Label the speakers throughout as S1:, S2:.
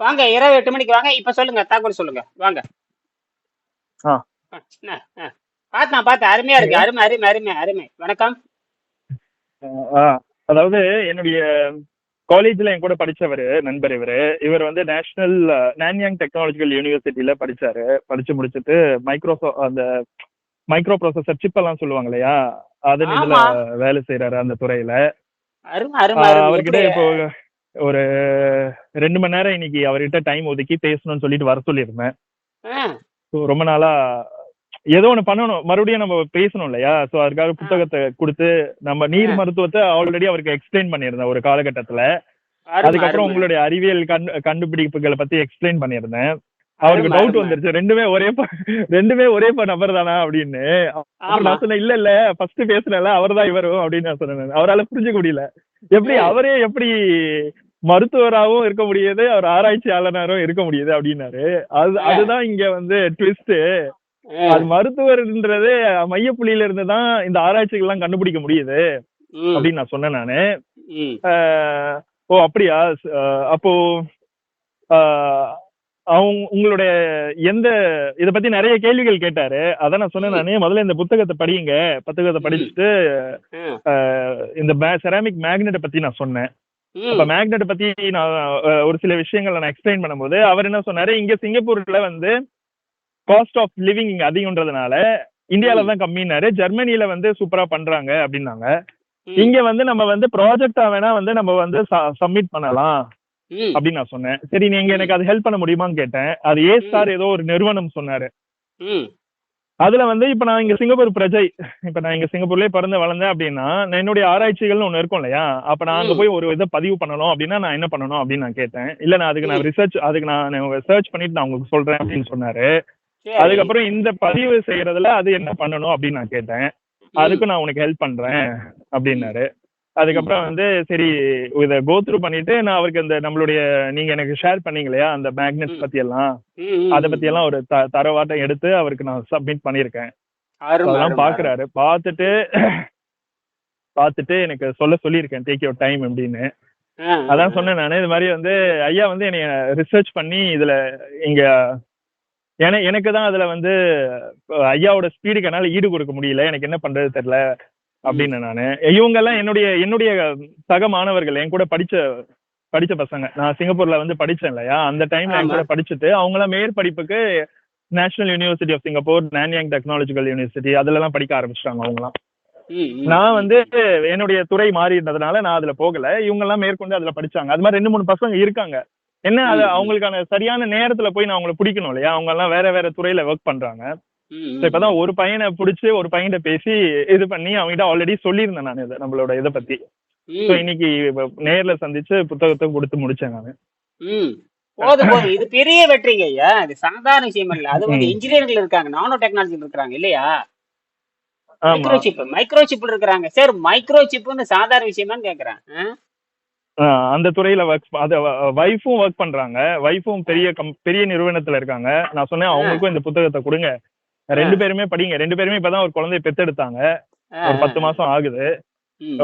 S1: வாங்க இரவு எட்டு மணிக்கு வாங்க. இப்ப சொல்லுங்க தகவல் சொல்லுங்க. வாங்க.
S2: ஆ.
S1: பார்த்தேன் அருமையா இருக்கு. அருமை அருமை அருமை அருமை. வணக்கம்.
S2: அதாவது என்னுடைய காலேஜ்ல என் கூட படிச்சவர் நண்பர் இவரு. இவர் வந்து நேஷனல் நான்யாங் டெக்னாலஜிக்கல் யூனிவர்சிட்டியில படிச்சாரு. படிச்சு முடிச்சுட்டு மைக்ரோசோ அந்த மைக்ரோ ப்ராசஸர் சிப் எல்லாம் சொல்லுவாங்க இல்லையா? அது இதுல
S1: ஆமா.
S2: வேலை செய்யறாரு அந்த துறையில. அவர்கிட்ட? இப்போ ஒரு ரெண்டு மணி நேரம் இன்னைக்கு அவர்கிட்ட டைம் ஒதுக்கி பேசணும்னு சொல்லிட்டு வர சொல்லியிருந்தேன். So, ரொம்ப நாளா ஏதோ ஒண்ணு பண்ணணும். மறுபடியும் நம்ம பேசணும் இல்லையா? சோ அதுக்காக புத்தகத்தை கொடுத்து நம்ம நீர். மருத்துவத்தை ஆல்ரெடி அவருக்கு எக்ஸ்பிளைன் பண்ணியிருந்தேன் ஒரு காலகட்டத்துல. அதுக்கப்புறம். உங்களுடைய அறிவியல் கண்டு கண்டுபிடிப்புகளை பத்தி எக்ஸ்பிளைன் பண்ணியிருந்தேன். அவருக்கு டவுட். வந்துருச்சு. ரெண்டுமே ஒரே ரெண்டுமே ஒரே நபர் தானா அப்படின்னு. நான் சொன்னேன் இல்ல இல்ல ஃபர்ஸ்ட் பேசுனல அவர் தான் இவரும் அப்படின்னு நான் சொன்னேன் அவரால புரிஞ்சுக்க முடியல. எப்படி. அவரே எப்படி மருத்துவராகவும் இருக்க முடியுது அவர் ஆராய்ச்சியாளராகவும் இருக்க முடியுது அப்படின்னாரு. அது. அதுதான் இங்க வந்து ட்விஸ்ட் அது மருத்துவர்ன்றது மையப்புள்ளியில இருந்து தான் இந்த ஆராய்ச்சிகள் எல்லாம் கண்டுபிடிக்க முடியுது அப்படின்னு நான் சொன்னேன் நானு. ஓ அப்படியா? அப்போ அவங்க உங்களுடைய எந்த இத பத்தி நிறைய கேள்விகள் கேட்டாரு. அதான் நான் சொன்னேன் நானே. முதல்ல இந்த புத்தகத்தை படியுங்க. புத்தகத்தை படிச்சுட்டு இந்த செராமிக் மேக்னெட்டை பத்தி நான் சொன்னேன். அப்ப மேக்னெட் பத்தி நான் ஒரு சில விஷயங்களை நான் எக்ஸ்பிளைன் பண்ணும்போது அவர் என்ன சொன்னாரு இங்க சிங்கப்பூர்ல வந்து காஸ்ட் ஆஃப் லிவிங் இங்க அதிகம்ன்றதுனால இந்தியால தான் கம்மினாரு ஜெர்மனில வந்து சூப்பரா பண்றாங்க அப்படின்னாங்க. இங்க வந்து நம்ம வந்து ப்ராஜெக்டா வேணா வந்து நம்ம வந்து சப்மிட் பண்ணலாம் அப்படின்னு நான் சொன்னேன். சரி நீங்க எனக்கு அது ஹெல்ப் பண்ண முடியுமான்னு கேட்டேன். அது ஏ ஸ்டார் ஏதோ ஒரு நிறுவனம் சொன்னாரு. அதுல வந்து இப்ப நான் இங்க சிங்கப்பூர் பிரஜை. இப்ப நான் இங்க சிங்கப்பூர்லயே பிறந்து வளர்ந்தேன் அப்படின்னா நான் என்னுடைய ஆராய்ச்சிகள்னு ஒண்ணு இருக்கும் இல்லையா? அப்ப நான் அங்க. போய் ஒரு இதை பதிவு பண்ணணும் அப்படின்னா நான் என்ன பண்ணணும் அப்படின்னு நான் கேட்டேன். இல்ல நான் அதுக்கு நான் ரிசர்ச் அதுக்கு நான் சர்ச் பண்ணிட்டு நான் உங்களுக்கு சொல்றேன் அப்படின்னு சொன்னாரு. அதுக்கப்புறம் இந்த பதிவு செய்யறதுல அது என்ன பண்ணணும் அப்படின்னு நான் கேட்டேன்.
S1: ம்,
S2: அதுக்கும் நான் உனக்கு ஹெல்ப் பண்றேன் அப்படின்னாரு. அதுக்கப்புறம் வந்து சரி இதை கோ த்ரூ பண்ணிட்டு நான் அவருக்கு இந்த நம்மளுடைய நீங்க எனக்கு ஷேர் பண்ணீங்க இல்லையா அந்த மேக்னெட்ஸ். பத்தி எல்லாம் அதை பத்தி எல்லாம் ஒரு தரவாட்டம் எடுத்து அவருக்கு நான் சப்மிட் பண்ணியிருக்கேன்.
S1: அருமை,
S2: அதெல்லாம் பாக்குறாரு. பார்த்துட்டு பார்த்துட்டு எனக்கு சொல்ல சொல்லியிருக்கேன் டேக் யோர் டைம் அப்படின்னு. அதான் சொன்னேன் நானு இது மாதிரி வந்து ஐயா வந்து என்னைய ரிசர்ச் பண்ணி இதுல இங்க என எனக்கு தான் அதுல வந்து ஐயாவோட ஸ்பீடுக்கு என்னால ஈடு கொடுக்க முடியல எனக்கு என்ன பண்றது தெரியல. அப்படின்னு நானு. இவங்க எல்லாம் என்னுடைய என்னுடைய சக மாணவர்கள் என் கூட படிச்ச படிச்ச பசங்க. நான் சிங்கப்பூர்ல வந்து படிச்சேன் இல்லையா? அந்த டைம்ல என். கூட படிச்சுட்டு அவங்க எல்லாம் மேற்படிப்புக்கு National University of Singapore Nanyang technological university அதுல எல்லாம் படிக்க ஆரம்பிச்சிட்டாங்க அவங்க எல்லாம்
S1: ம், ம்,
S2: நான் வந்து என்னுடைய துறை மாறி இருந்ததுனால நான் அதுல போகல. இவங்க எல்லாம் மேற்கொண்டு அதுல படிச்சாங்க. அது மாதிரி ரெண்டு மூணு பசங்க இருக்காங்க. என்ன அது. அவங்களுக்கான சரியான நேரத்துல போய் நான் அவங்கள பிடிக்கணும் இல்லையா? அவங்க எல்லாம் வேற வேற துறையில ஒர்க் பண்றாங்க. இப்பதான் ஒரு பையனை பிடிச்சி ஒரு பையன்கிட்ட பேசி இது பண்ணி அவங்ககிட்ட ஆல்ரெடி சொல்லியிருந்தேன் நான் இதை நம்மளோட இதை பத்தி. ஸோ இன்னைக்கு நேர்ல சந்திச்சு புத்தகத்தை கொடுத்து முடிச்சேன் நான்.
S1: ம். போதும் போதும் இது பெரிய வெற்றிங்க ஐயா. இது சாதாரண விஷயம் இல்ல. அது வந்து. இன்ஜினியர்கள் இருக்காங்க. நானோ டெக்னாலஜி இருக்காங்க இல்லையா?
S2: ஆமா.
S1: மைக்ரோ சிப் மைக்ரோ சிப் இருக்காங்க சார் மைக்ரோ சிப்னு சாதாரண விஷயமான்னு கேக்குறேன்
S2: அந்த துறையில ஒர்க் அது வைஃபும் ஒர்க் பண்றாங்க. வைஃபும் பெரிய கம் பெரிய நிறுவனத்துல இருக்காங்க. நான் சொன்னேன் அவங்களுக்கும் இந்த புத்தகத்தை கொடுங்க. ரெண்டு பேருமே படிங்க. ரெண்டு பேருமே இப்பதான் ஒரு குழந்தைய பெத்தெடுத்தாங்க. ஒரு பத்து மாசம் ஆகுது.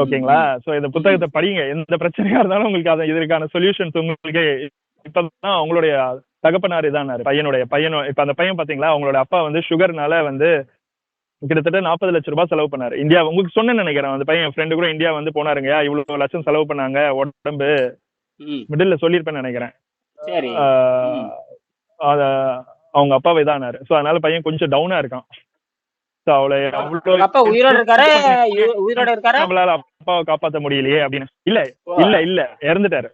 S2: ஓகேங்களா? சோ இந்த புத்தகத்தை படிங்க. எந்த பிரச்சனையா இருந்தாலும் உங்களுக்கு அது இதற்கான சொல்யூஷன்ஸ் உங்களுக்கு இப்பதான் அவங்களுடைய தகப்பனார் இதானாரு. பையனுடைய பையனோ இப்ப அந்த பையன் பாத்தீங்களா? அவங்களோட அப்பா வந்து சுகர்னால வந்து கிட்டத்தட்ட நாற்பது லட்சம் ரூபாய் செலவு பண்ணாரு. இந்தியா உங்களுக்கு சொன்னேன்னு நினைக்கிறேன். அந்த பையன் ஃப்ரெண்டு கூட இந்தியா வந்து போனாருங்க. இவ்வளவு லட்சம் செலவு பண்ணாங்க. உடம்பு. மிடில் சொல்லியிருப்பேன்னு நினைக்கிறேன். அவங்க அப்பாவை இதானாரு சோ அதனால பையன் கொஞ்சம் டவுனா இருக்கான். So அவளை அவ்வளவு
S1: உங்க அப்பா உயிரோட இருக்காரா? உயி- உயிரோட இருக்காரா?
S2: நம்மளால அப்பாவை காப்பாத்த முடியலையே அப்படின்னு. இல்ல இல்ல இல்ல. இறந்துட்டாரு.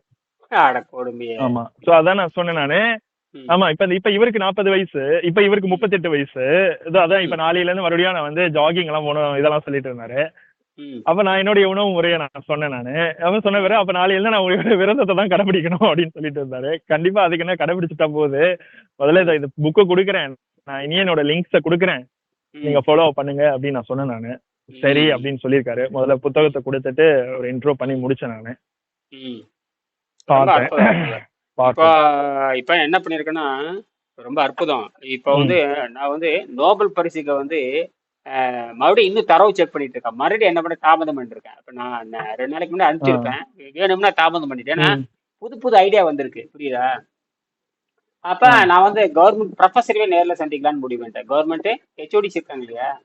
S2: ஆமா. சோ அதான் நான் சொன்னேன் நானு. ஆமா இப்ப இப்ப இவருக்கு நாற்பது வயசு இப்ப இவருக்கு முப்பத்தெட்டு வயசு. அதான் இப்ப நாளையில இருந்து மறுபடியும் நான் வந்து ஜாகிங் எல்லாம் போகணும் இதெல்லாம் சொல்லிட்டு இருந்தாரு. அப்ப நான் என்னுடைய உணவு முறையை நான் சொன்னேன் நானு. அவன் சொன்ன பிறகு அப்ப நாளையில நான் உங்களோட விரதத்தை தான் கடைபிடிக்கணும் அப்படின்னு சொல்லிட்டு இருந்தாரு. கண்டிப்பா அதுக்கு என்ன கடைபிடிச்சிட்டா போகுது? முதல்ல இதை இது புக்கை கொடுக்குறேன். நான் இனி என்னோட லிங்க்ஸை கொடுக்குறேன். நீங்க ஃபாலோ பண்ணுங்க அப்படின்னு நான் சொன்னேன் நானு. சரி. அப்படின்னு சொல்லியிருக்காரு. முதல்ல புத்தகத்தை கொடுத்துட்டு ஒரு இன்ட்ரோ பண்ணி முடிச்சேன் நானு.
S1: இப்போ என்ன பண்ணிருக்கேன்னா ரொம்ப அற்புதம். இப்போ வந்து நான் வந்து நோபல் பரிசுக்கு வந்து மறுபடியும் இன்னும் தரவு செக் பண்ணிட்டு இருக்கேன். மறுபடியும் என்ன பண்ண தாமதம் பண்ணிட்டு இருக்கேன் இப்போ நான் ரெண்டு நாளைக்கு முன்னாடி அனுப்பிச்சிருப்பேன். வேணும்னா தாமதம் பண்ணிட்டேன். ஏன்னா. புது புது ஐடியா வந்திருக்கு. புரியுதா? அப்ப நான் வந்து கவர்மெண்ட் ப்ரொஃபஸரவே நேர்ல சந்திக்கலாம்னு முடிவு பண்ணிட்டேன். கவர்மெண்ட் ஹெச்ஓடிஸ் இருக்காங்க இல்லையா?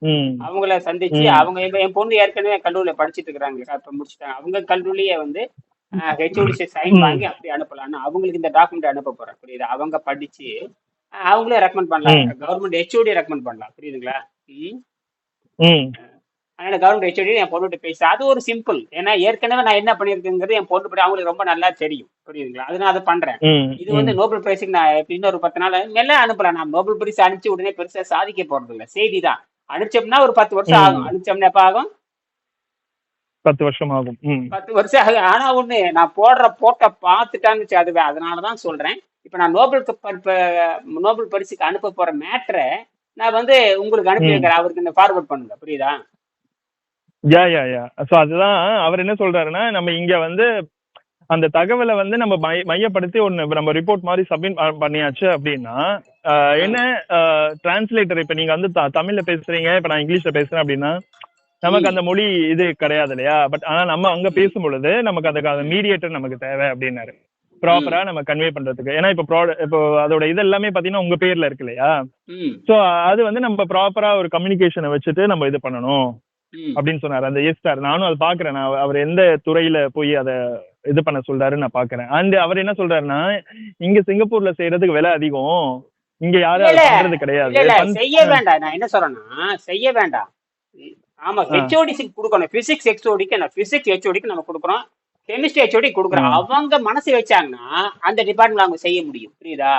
S1: அவங்கள சந்திச்சு. அவங்க என் பொண்ணு ஏற்கனவே கல்லூரியில படிச்சிட்டு இருக்கிறாங்க. இப்ப முடிச்சுட்டாங்க அவங்க கல்லூரியே வந்து ஹெச்ஓடிஸ் சைன். வாங்கி அப்படி அனுப்பலாம்னு அவங்களுக்கு இந்த டாக்குமெண்ட் அனுப்ப போறேன். புரியுது? அவங்க படிச்சு அவங்களே ரெக்கமெண்ட் பண்ணலாம். கவர்மெண்ட் ஹெச்ஓடி ரெக்கமெண்ட் பண்ணலாம். புரியுதுங்களா? அதனால கவர்மெண்ட் ஹெச்ஓடி என் பொண்ணுகிட்ட பேச. அது ஒரு சிம்பிள் ஏன்னா ஏற்கனவே நான் என்ன பண்ணியிருக்கேங்கிறது என் பொண்ணு படி அவங்களுக்கு ரொம்ப நல்லா தெரியும். புரியுதுங்களா? அது நான் அதை பண்றேன். இது வந்து நோபல் பிரைஸுக்கு நான் இன்னொரு பத்து நாள் மெல்ல அனுப்பலாம். நான் நோபல் பிரைஸ் அனுப்பிச்சு உடனே பெருசா சாதிக்க போறது இல்ல செய்தி தான். அனுப்பிச்சோம்னா ஒரு பத்து வருஷம். ஆகும். அனுப்பிச்சோம்னா எப்ப ஆகும்?
S2: பத்து வருஷம் ஆகும்.
S1: பத்து வருஷம் ஆகும். ஆனா ஒண்ணு நான் போடுற போட்ட பார்த்துட்டான்னு அதுவே அதனாலதான் சொல்றேன். இப்ப நான் நோபல் நோபல் பரிசுக்கு அனுப்ப போற மேட்ரை நான் வந்து உங்களுக்கு அனுப்பி. வைக்கிறேன். அவருக்கு இந்த ஃபார்வர்ட் பண்ணுங்க. புரியுதா?
S2: யா யா யா. ஸோ அதுதான் அவர் என்ன சொல்றாருன்னா நம்ம இங்க வந்து அந்த தகவலை வந்து நம்ம மைய மையப்படுத்தி ஒன்று நம்ம ரிப்போர்ட் மாதிரி சப்மிட் பண்ணியாச்சு அப்படின்னா என்ன டிரான்ஸ்லேட்டர் இப்போ நீங்க வந்து த- தமிழ்ல பேசுறீங்க இப்போ நான் இங்கிலீஷ்ல பேசுறேன் அப்படின்னா நமக்கு. அந்த மொழி இது கிடையாது இல்லையா? பட் ஆனா நம்ம அங்க பேசும் பொழுது நமக்கு அதுக்கு அந்த மீடியேட்டர் நமக்கு தேவை அப்படின்னாரு. ப்ராப்பரா நம்ம கன்வே பண்றதுக்கு. ஏன்னா இப்போ ப்ராட இப்போ அதோட இது எல்லாமே பாத்தீங்கன்னா உங்க பேர்ல இருக்கு இல்லையா? ஸோ அது வந்து நம்ம ப்ராப்பரா ஒரு கம்யூனிகேஷனை வச்சுட்டு நம்ம இது பண்ணணும். அப்படின்னு சொன்னாரு. அந்த எஸ் சார் நானும் அதை பாக்குறேன். நான் அவர் எந்த துறையில போய் அதை இது பண்ண சொல்றாருன்னு நான் பாக்குறேன். அண்ட் அவர் என்ன சொல்றாருன்னா இங்க சிங்கப்பூர்ல செய்யறதுக்கு விலை அதிகம். இங்க யாரும் பண்றது கிடையாது.
S1: செய்ய வேண்டாம். நான் என்ன சொல்றேன்னா செய்ய வேண்டாம். ஆமா
S2: ஆ.
S1: ஹெச்ஓடிக்கு கொடுக்கணும். பிசிக்ஸ் ஹெச்ஓடிக்கு நான் பிசிக்ஸ் ஹெச்ஓடிக்கு நம்ம கொடுக்குறோம். கெமிஸ்ட்ரி ஹெச்ஓடி கொடுக்குறோம்
S2: ம்.
S1: அவங்க மனசு வச்சாங்கன்னா அந்த டிபார்ட்மெண்ட் அவங்க செய்ய முடியும். புரியுதா?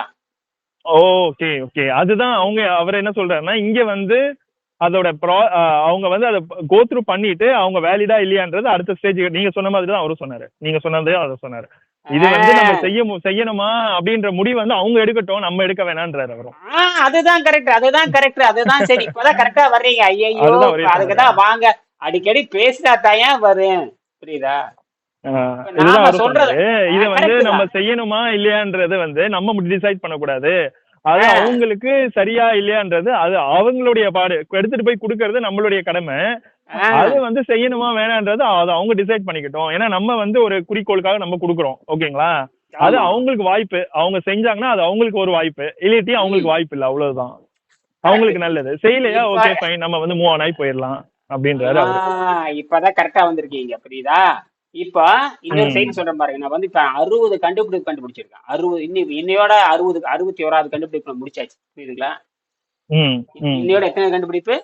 S2: Okay okay. அதுதான் அவங்க அவர் என்ன சொல்றாருன்னா இங்க வந்து அதோட ப்ரா அவங்க வந்து அதை கோத்ரூ பண்ணிட்டு அவங்க வேலிடா இல்லையான்றது அடுத்த ஸ்டேஜ் நீங்க சொன்ன மாதிரி தான் அவரும் சொன்னாரு. நீங்க சொன்னதே அவர் சொன்னாரு. இது வந்து நம்ம செய்ய செய்யணுமா அப்படின்ற முடிவு வந்து அவங்க எடுக்கட்டும் நம்ம எடுக்க வேணான்றாரு அவரும்.
S1: அதுதான் கரெக்ட் அதுதான் கரெக்ட் அதுதான் சரி. இப்பதான் கரெக்டா வர்றீங்க. ஐயோ அதுக்குதான் வாங்க. அடிக்கடி பேசினா தாயன் வரும்? புரியுதா?
S2: இத வந்து நம்ம. செய்யணுமா இல்லையான்றது வந்து நம்ம டிசைட் பண்ணக்கூடாது. அது. அவங்களுக்கு சரியா இல்லையான்றது அது அவங்களுடைய பாடு. எடுத்துட்டு போய் கொடுக்கறது நம்மளுடைய கடமை. அது வந்து செய்யணுமா வேணான்றது அது அவங்க டிசைட் பண்ணிக்கட்டும். ஏன்னா நம்ம வந்து ஒரு குறிக்கோளுக்காக நம்ம கொடுக்குறோம். ஓகேங்களா? அது. அவங்களுக்கு வாய்ப்பு. அவங்க செஞ்சாங்கன்னா அது அவங்களுக்கு ஒரு வாய்ப்பு. இல்லாட்டி அவங்களுக்கு வாய்ப்பு இல்லை. அவ்வளவுதான். அவங்களுக்கு நல்லது. செய்யலையா? ஓகே ஃபைன் நம்ம வந்து மூவ் ஆன் ஆகி போயிடலாம். அப்படின்றாரு
S1: இப்பதான் கரெக்டா வந்திருக்கீங்க. புரியுதா? இப்ப இன்னொரு. செய்தி சொல்றேன் பாருங்க நான் வந்து இப்ப அறுபது கண்டுபிடிப்பு கண்டுபிடிச்சிருக்கேன். அறுபது இன்னி இன்னையோட அறுபது அறுபத்தி ஓராவது கண்டுபிடிப்பு முடிச்சாச்சு. புரியுதுங்களா? இன்னையோட எத்தனை கண்டுபிடிப்பு?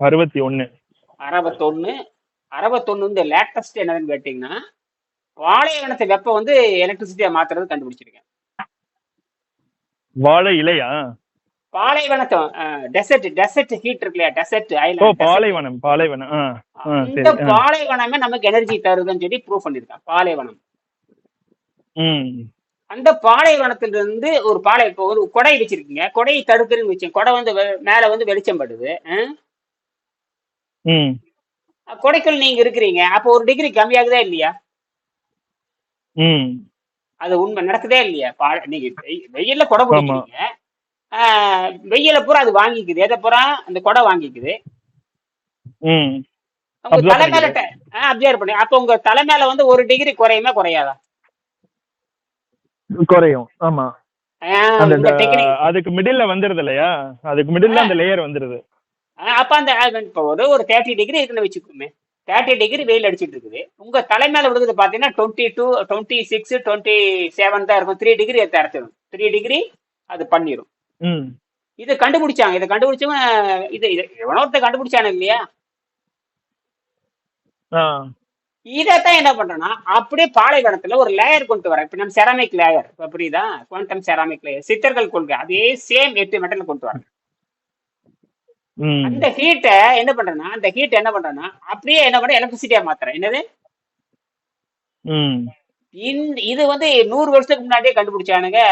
S2: அறுபத்தி ஒண்ணு
S1: அறுபத்தொன்னு. அறுபத்தொன்னு இந்த லேட்டஸ்ட் என்னதுன்னு கேட்டீங்கன்னா பாலைவனத்தை வெப்பம் வந்து எலக்ட்ரிசிட்டியா மாத்துறது கண்டுபிடிச்சிருக்கேன்.
S2: வாழை இலையா?
S1: பாலைவனத்தை டெசர்ட் டெசர்ட் ஹீட் இருக்கு இல்லையா டெசர்ட் ஐலாண்ட்
S2: பாலைவனம் பாலைவனம்
S1: இந்த. பாலைவனமே நமக்கு எனர்ஜி தருதுன்னு சொல்லி ப்ரூவ் பண்ணிருக்கான் பாலைவனம். அந்த பாலைவனத்திலிருந்து ஒரு பாலை இப்போ ஒரு கொடை வச்சிருக்கீங்க கொடையை தடுக்கிறேன்னு வச்சு கொடை வந்து மேல வந்து வெளிச்சம் படுது கொடைக்குள் நீங்க இருக்கிறீங்க அப்போ ஒரு டிகிரி கம்மியாகுதா இல்லையா? அது உண்மை நடக்குதே இல்லையா? நீங்க வெய்- வெயில்ல கொடை. பிடிக்கிறீங்க. வெயில பூரா அது வாங்கிக்குது. எதை பூரா? அந்த கொடை வாங்கிக்குது. உங்க தலை மேல அப்சர்வ் பண்ணி அப்போ உங்க தலை மேல வந்து ஒரு டிகிரி குறையுமா? குறையாதா?
S2: குறையும். ஆமா. அதுக்கு மிடில்ல வந்துருது இல்லையா? அதுக்கு மிடில்ல அந்த லேயர் வந்துருது.
S1: அப்ப அந்த இப்போ ஒரு ஒரு தேர்ட்டி டிகிரி இருக்குன்னு வச்சுக்கோமே. தேர்ட்டி டிகிரி வெயில் அடிச்சிட்டு இருக்குது. உங்க தலை மேல விழுகுது பாத்தீங்கன்னா twenty two twenty six twenty seven தான் இருக்கும். த்ரீ டிகிரி தரச்சிடும் த்ரீ டிகிரி அது பண்ணிரும்.
S2: ம்
S1: இது கண்டுபிடிச்சாங்க. இதை கண்டுபிடிச்சவன் இது எவனோ கண்டுபிடிச்சானு இல்லையா? இதைத்தான் என்ன பண்றேன்னா அப்படியே பாலைவனத்துல ஒரு லேயர் கொண்டு வரேன் இப்ப நம்ம செராமிக் லேயர் இப்ப புரியுதா? குவாண்டம் செராமிக் லேயர் சித்தர்கள் கொள்கை. அதே சேம் எட்டு மெட்டல் கொண்டு வரேன் அந்த ஹீட்டை என்ன பண்றேன்னா அந்த ஹீட் என்ன பண்றேன்னா அப்படியே என்ன பண்ற எலக்ட்ரிசிட்டியா மாத்துறேன். என்னது? இது வந்து நூறு வருஷத்துக்கு முன்னாடியே கண்டுபிடிச்சானுங்க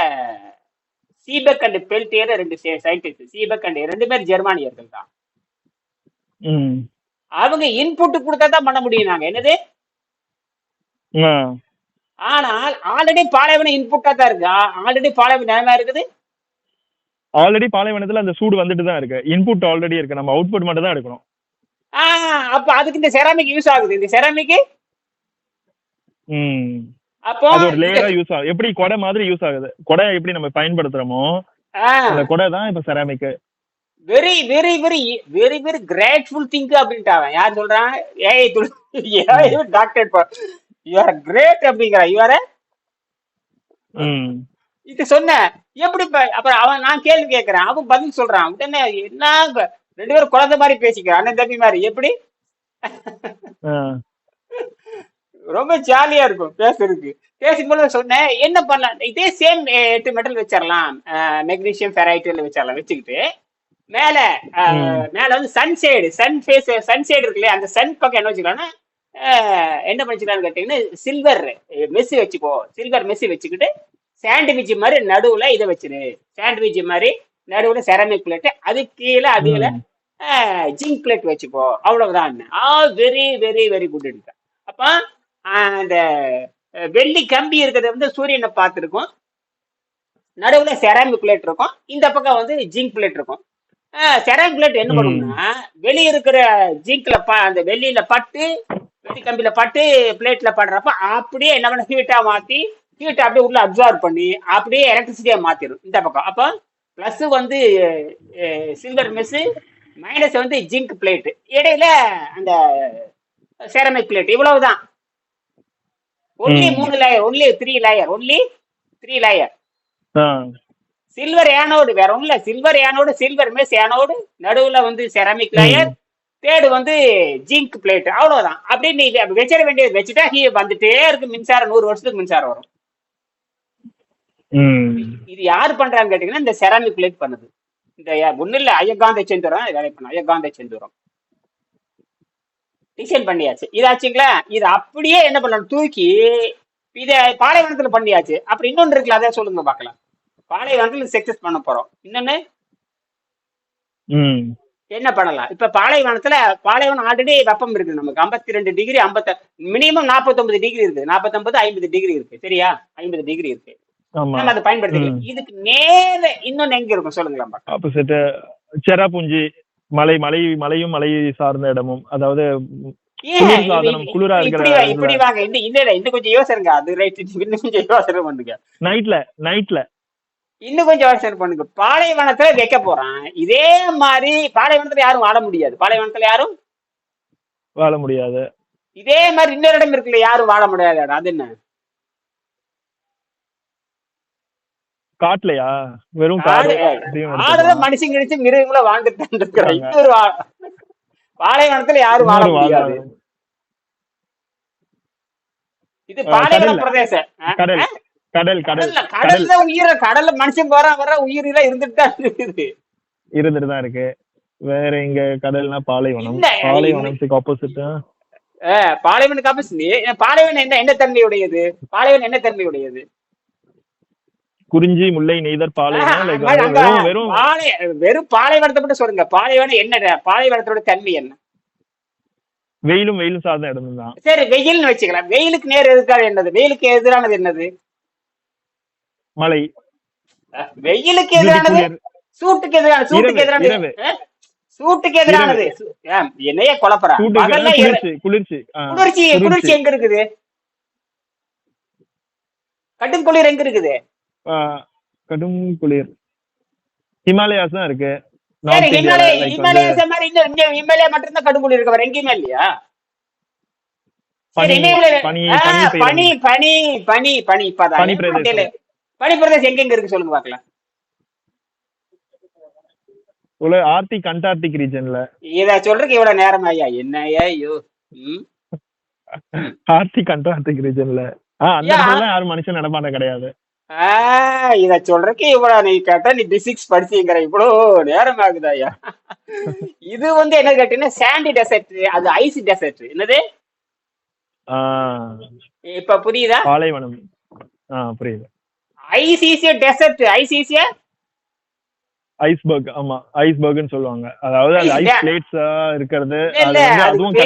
S1: சீபக் அண்ட் பெல்டியர் ரெண்டு சயின்டிஸ்ட் சீபக் அண்ட் ரெண்டு பேர் ஜெர்மானியர்கள் தான். அவங்க இன்புட் கொடுத்தா தான் பண்ண முடியும் நாங்க. என்னது? ஆனால் ஆல்ரெடி பாலைவனம் இன்புட்டா தான் இருக்கு. ஆல்ரெடி பாலைவனம் நிலைமை இருக்குது?
S2: ஆல்ரெடி பாலைவனத்துல அந்த சூடு வந்துட்டு தான் இருக்கு. இன்புட் ஆல்ரெடி இருக்கு. நம்ம அவுட்புட் மட்டும் தான் எடுக்கணும்.
S1: அப்ப அதுக்கு இந்த செராமிக் யூஸ் ஆகுது. இந்த செராமிக் அப்போ
S2: அது ஒரு லேயரா யூஸ் ஆகுது எப்படி கொடை மாதிரி யூஸ் ஆகுது? கொடை எப்படி நம்ம பயன்படுத்துறோமோ அந்த கொடை தான் இப்ப ceramic
S1: very very very very very grateful think அப்படின்ட்டு அவன். யார் சொல்றான்? ஏய் டாக்டர் யூ ஆர் கிரேட் அப்படிங்கிற யூ ஆர் இது சொன்ன. எப்படி அப்புறம் அவன் நான் கேள்வி கேட்கறேன் அவன் பதில் சொல்றான். உடனே என்ன ரெண்டு பேரும் குழந்தை மாதிரி பேசிக்கிறான். அண்ணன் தம்பி மாதிரி. எப்படி. ரொம்ப ஜாலியா இருக்கும் பேசுறதுக்கு. பேசும்போது சொன்னேன் என்ன பண்ணலாம்? இதே சேம் எட்டு மெட்டல் வச்சிடலாம் மெக்னீசியம் ஃபெரைட்டில் வச்சிடலாம் வச்சுக்கிட்டு. மேல. மேல வந்து சன்ஷேடு சன் ஃபேஸ் சன்ஷேடு இருக்கு இல்லையா அந்த சன் பக்கம் என்ன வச்சுக்கலாம்னா என்ன பண்ணிக்கலாம்னு கேட்டீங்கன்னா சில்வர் மெஸ்ஸி வச்சுக்கோ. சில்வர் மெஸ்ஸி வச்சுக்கிட்டு சாண்ட்விச் மாதிரி நடுவுல இதை வச்சிரு. சாண்ட்விச் மாதிரி நடுவுல செரமிக் பிளேட் அது கீழே அதுல. ஜிங்க் பிளேட் வச்சுக்கோ. அவ்வளவுதான். Ah very very very good அப்ப அந்த வெள்ளி கம்பி இருக்கிறது வந்து சூரியனை பார்த்துருக்கும். நடுவுல செராமிக் பிளேட் இருக்கும். இந்த பக்கம் வந்து ஜிங்க் பிளேட் இருக்கும். செராமிக் பிளேட் என்ன. பண்ணும்னா வெளிய இருக்கிற ஜிங்க்ல அந்த வெள்ளியில பட்டு வெள்ளி கம்பியில பட்டு பிளேட்ல படுறப்ப அப்படியே என்ன பண்ண ஹீட்டா மாத்தி ஹீட் அப்படியே உள்ள அப்சார்ப் பண்ணி அப்படியே எலக்ட்ரிசிட்டியா மாத்திரும். இந்த பக்கம். அப்போ பிளஸ் வந்து சில்வர் மெஸ் மைனஸ் வந்து ஜிங்க் பிளேட் இடையில அந்த செரமிக் பிளேட் இவ்வளவுதான். ஒன்லி
S2: ம்.
S1: மூணு layer only three layer only three layer. Silver anode வேற இல்ல silver anode silver mesh anode நடுவுல வந்து செராமிக் லேயர். தேர்டு வந்து ஜிங்க் பிளேட் அவ்வளவுதான் அப்படியே நீ வச்சிட வேண்டியது வச்சுட்டா ஹீ வந்துட்டே இருக்கு மின்சாரம் நூறு வருஷத்துக்கு மின்சாரம் வரும். இது யார் பண்றான்னு கேட்டீங்கன்னா இந்த செராமிக் பிளேட் பண்ணுது இந்த ஒண்ணு இல்ல அயகாந்த செந்துரம் வேலை பண்ண அயகாந்த செந்துரம் டிசைன் பண்ணியாச்சு. இதாச்சுங்களா இது அப்படியே என்ன பண்ணலாம் தூக்கி இத பாலைவனத்துல பண்ணியாச்சு. அப்புறம் இன்னொன்னு இருக்குல்ல அதை சொல்லுங்க பார்க்கலாம். பாலைவனத்துல சக்சஸ் பண்ண போறோம். இன்னொன்னு. என்ன பண்ணலாம்? இப்ப பாலைவனத்துல பாலைவனம் ஆல்ரெடி வெப்பம் இருக்கு நமக்கு. 52 ரெண்டு டிகிரி ஐம்பத்த மினிமம் 49 டிகிரி இருக்கு 49 ஐம்பது டிகிரி இருக்கு. சரியா? ஐம்பது டிகிரி இருக்கு. நம்ம அதை பயன்படுத்திக்கலாம். இதுக்கு நேர இன்னொன்னு எங்க இருக்கும்? பார்க்கலாம்.
S2: ஆப்போசிட் செராபுஞ்சி. மலை மலை மலையும் மலை சார்ந்த இடமும் அதாவது குளிர் இருக்கிற.
S1: இப்படி வாங்க. இன்னும் கொஞ்சம் யோசனைங்க. அது ரைட் இன்னும் கொஞ்சம் யோசனை பண்ணுங்க.
S2: நைட்ல நைட்ல
S1: இன்னும் கொஞ்சம் யோசனை பண்ணுங்க. பாலைவனத்துல வைக்க போறான். இதே மாதிரி பாலைவனத்துல யாரும் வாழ முடியாது. பாலைவனத்துல யாரும்?
S2: வாழ முடியாது.
S1: இதே மாதிரி இன்னொரு இடம் இருக்குல்ல யாரும் வாழ முடியாது இடம். அது என்ன?
S2: காட்டுலயா? வெறும் காடு
S1: காடு
S2: அப்படியும்
S1: ஆடுதான்
S2: எடுத்துக்கலாம்.
S1: மனுஷங்க கழிச்சு மிருகங்களும் வாழ்ந்துட்டு வா- பாலைவனத்துல யாரும் வாழ முடியாது. இது பாலைவன. பிரதேசம்?
S2: கடல் கடல் கடல்
S1: கடல்ல
S2: கடல்.
S1: கடல்ல உயிர கடல்ல மனுஷன் போற வர உயிர் எல்லாம் இருந்துட்டு தான் இருக்குது.
S2: இருந்துட்டு தான் இருக்கு. வேற இங்க கடல்னா பாலைவனம். பாலைவனத்துக்கு ஆப்போசிட்
S1: அஹ், பாலைவன காப்பஸ் பாலைவனம் என்ன என்ன தன்மையுடையது? பாலைவனம் என்ன தன்மையுடையது?
S2: குறிஞ்சி முல்லை நெய்தர் பாலைவனம் வெறும் வெறும்
S1: பாலை வெறும் பாலைவனத்தை மட்டும் சொல்லுங்க. பாலைவனம் என்ன பாலைவனத்தோட தன்மை என்ன?
S2: வெயிலும் வெயிலும் சார்ந்த இடம் தான்
S1: சரி வெயில்னு வச்சுக்கலாம். வெயிலுக்கு நேர் எதிர்க்காது என்னது? வெயிலுக்கு எதிரானது என்னது? அஹ், வெயிலுக்கு எதிரானது? சூட்டுக்கு எதிரான சூட்டுக்கு எதிரானது? சூட்டுக்கு எதிரானது. என்னைய குழப்பறா.
S2: குளிர்ச்சி குளிர்ச்சி
S1: குளிர்ச்சி. குளிர்ச்சி எங்க இருக்குது? கடும் குளிர் எங்க இருக்குது?
S2: கடும் குளிர். ஹிமாலயாஸ் தான் இருக்கு.
S1: இமாலய மாதிரி இந்த இங்க இமாலயா மட்டும்தான் கடும் குளிர் இருக்கு. வேற எங்கேயுமே இல்லையா?
S2: பனி பனி பனி
S1: பனி பனி
S2: பிரதேசம்.
S1: எங்க இருக்கு சொல்லுங்க பாக்கலாம்.
S2: உல ஆர்டிக் அண்டார்டிக் ரீஜன்ல
S1: இத சொல்றதுக்கு இவ்வளவு நேரம் ஐயா என்ன ஐயோ?
S2: ஆர்டிக் அண்டார்டிக் ரீஜன்ல ஆ அந்த யாரும் மனுஷன் நடமாட்ட கிடையாது.
S1: இத சொல்றதுக்கு இவ்வளவு நீ கேட்டா நீ பிசிக்ஸ் படிச்சீங்கிற. இவ்வளவு நேரம் ஆகுது ஐயா. இது வந்து என்ன கேட்டீங்கன்னா சாண்டி டெசர்ட் அது ஐஸ் டெசர்ட் என்னது? இப்ப புரியுதா?
S2: பாலைவனம். புரியுது.
S1: ஈஸியா டெசர்ட் ஈஸியா
S2: ஐஸ்பர்க் ஆமா ஐஸ்பர்க்னு சொல்லுவாங்க. அதாவது அது ஐஸ் பிளேட்ஸா இருக்கிறது அதுவும்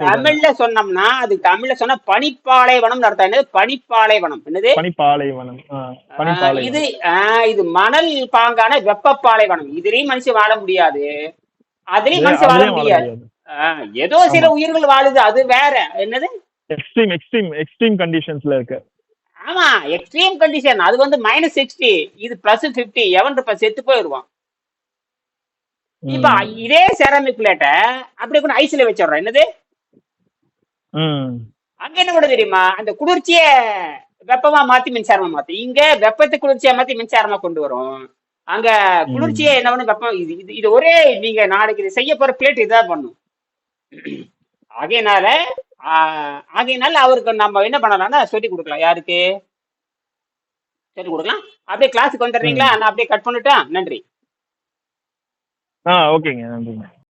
S1: தமிழ்ல சொன்னோம்னா அது தமிழ்ல சொன்னா பனிப்பாலைவனம் அர்த்தம். என்னது? பனிப்பாலைவனம். என்னது?
S2: பனிப்பாலைவனம்.
S1: இது இது மணல் பாங்கான வெப்பப்பாலைவனம். இதுலயும் மனுஷன் வாழ முடியாது. அதுலயும் மனுஷன் வாழ முடியாது. ஏதோ சில உயிர்கள் வாழுது. அது வேற. என்னது?
S2: எக்ஸ்ட்ரீம் எக்ஸ்ட்ரீம் எக்ஸ்ட்ரீம் கண்டிஷன்ஸ்ல இருக்கு.
S1: ஆமா எக்ஸ்ட்ரீம் கண்டிஷன் அது வந்து மைனஸ் சிக்ஸ்டி இது பிளஸ் பிப்டி எவன் இருப்ப? செத்து போயிடுவான் இப்ப. இதே செராமிக் பிளேட்டை அப்படி கூட ஐஸ்ல வச்சிடுறோம். என்னது? அங்க என்ன கூட தெரியுமா? அந்த குளிர்ச்சியை வெப்பமா மாத்தி மின்சாரமா மாத்தி. இங்க வெப்பத்தை குளிர்ச்சியா மாத்தி மின்சாரமா கொண்டு வரும். அங்க குளிர்ச்சியை என்ன பண்ணு வெப்பம் இது இது ஒரே நீங்க நாளைக்கு செய்ய போற பிளேட் இதான் பண்ணும். ஆகையினால ஆகையினால அவருக்கு நம்ம என்ன பண்ணலாம்னா சொல்லி கொடுக்கலாம். யாருக்கு? சொல்லி கொடுக்கலாம். அப்படியே கிளாஸுக்கு வந்துடுறீங்களா? நான் அப்படியே கட் பண்ணிட்டேன். நன்றி.
S2: ஆ ஓகேங்க. நன்றிங்க.